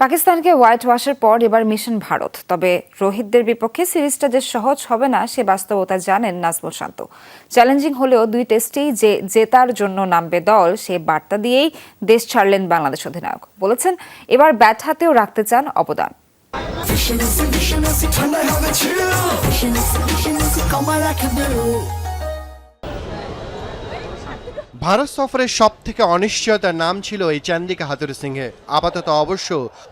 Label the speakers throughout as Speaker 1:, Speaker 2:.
Speaker 1: পাকিস্তানকে হোয়াইট ওয়াশের পর এবার মিশন ভারত তবে রোহিতদের বিপক্ষে সিরিজটা যে সহজ হবে না সে বাস্তবতা জানেন নাজমুল শান্ত চ্যালেঞ্জিং হলেও দুই টেস্টেই যে জেতার জন্য নামবে দল সে বার্তা দিয়েই দেশ ছাড়লেন বাংলাদেশ অধিনায়ক বলেছেন এবার ব্যাট হাতেও রাখতে চান অবদান
Speaker 2: Vision
Speaker 3: ভারত সফরের সব থেকে অনিশ্চয়তার নাম ছিল এই চান্দিকা হাতুর সিংহে। আপাতত অবশ্য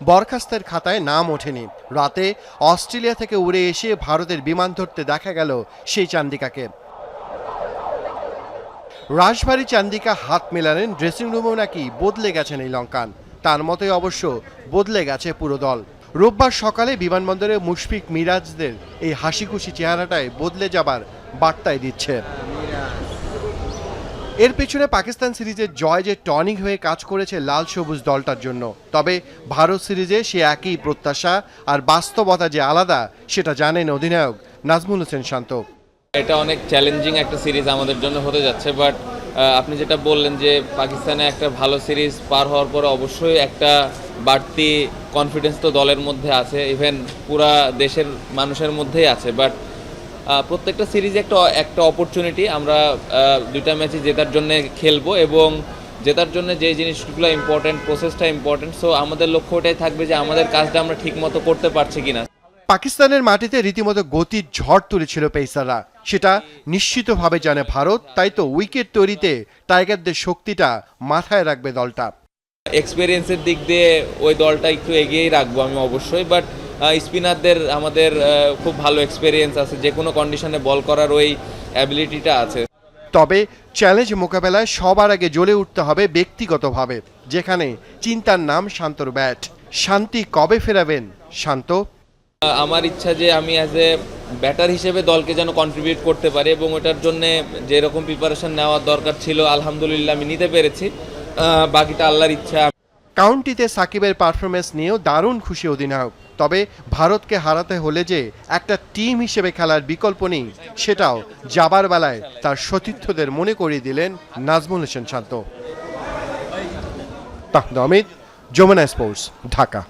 Speaker 3: বরখাস্তের খাতায় নাম ওঠেনি। রাতে অস্ট্রেলিয়া থেকে উড়ে এসে ভারতের বিমান ধরতে দেখা গেল সেই চান্দিকাকে। রাশভারী চান্দিকা হাত মেলালেন ড্রেসিং রুমেও নাকি বদলে গেছেন এই লঙ্কান। তার মতোই অবশ্য বদলে গেছে পুরো দল। রোববার সকালে বিমানবন্দরে মুশফিক মিরাজদের এই হাসি খুশি চেহারাটায় বদলে যাবার বার্তায় দিচ্ছে। এর পেছনে পাকিস্তান সিরিজের জয় যে টনিক হয়ে কাজ করেছে লাল সবুজ দলটার জন্য। তবে ভারত সিরিজে সে একই প্রত্যাশা আর বাস্তবতা যে আলাদা, সেটা জানেন অধিনায়ক নাজমুল হোসেন শান্ত।
Speaker 4: এটা অনেক চ্যালেঞ্জিং একটা সিরিজ আমাদের জন্য হতে যাচ্ছে বাট আপনি যেটা বললেন যে পাকিস্তানে একটা ভালো সিরিজ পার হওয়ার পরে অবশ্যই একটা বাড়তি কনফিডেন্স তো দলের মধ্যে আছে ইভেন পুরা দেশের মানুষের মধ্যেই আছে বাট প্রত্যেকটা সিরিজে একটা একটা অপরচুনিটি আমরা দুইটা ম্যাচে জেতার জন্য খেলব এবং জেতার জন্য যে জিনিসগুলো ইম্পর্টেন্ট প্রসেসটা ইম্পর্টেন্ট সো আমাদের লক্ষ্য ওটাই থাকবে যে আমাদের কাজটা আমরা ঠিকমতো করতে পারছি কিনা।
Speaker 3: পাকিস্তানের মাটিতে রীতিমতো গতির ঝড় তুলেছিল পেসাররা। সেটা নিশ্চিতভাবে জানে ভারত তাই তো উইকেট তৈরিতে টাইগারদের শক্তিটা মাথায় রাখবে দলটা।
Speaker 4: এক্সপিরিয়েন্সের দিক দিয়ে ওই দলটা একটু এগিয়েই রাখব আমি অবশ্যই বাট স্পিনারদের আমাদের খুব ভালো এক্সপিরিয়েন্স আছে যে কোনো কন্ডিশনে বল করার ওই অ্যাবিলিটিটা আছে।
Speaker 3: তবে চ্যালেঞ্জ মোকাবেলায় সবার আগে জ্বলে উঠতে হবে ব্যক্তিগতভাবে যেখানে চিন্তার নাম শান্তর ব্যাট শান্তি কবে ফেরাবেন? শান্ত?
Speaker 4: আমার ইচ্ছা যে আমি অ্যাজ এ ব্যাটার হিসেবে দলকে যেন কন্ট্রিবিউট করতে পারি এবং ওটার জন্য যেরকম প্রিপারেশন নেওয়ার দরকার ছিল আলহামদুলিল্লাহ আমি নিতে পেরেছি। বাকিটা আল্লাহর ইচ্ছা।
Speaker 3: কাউন্টিতে সাকিবের পারফরমেন্স নিয়েও দারুণ খুশি অধিনায়ক। তবে ভারতকে হারাতে হলে যে একটা টিম হিসেবে খেলার বিকল্প নেই, সেটাও যাবার বেলায় তার সতীর্থদের মনে করিয়ে দিলেন নাজমুল হোসেন শান্ত। তাহলে অমিত, যমুনা স্পোর্টস, ঢাকা।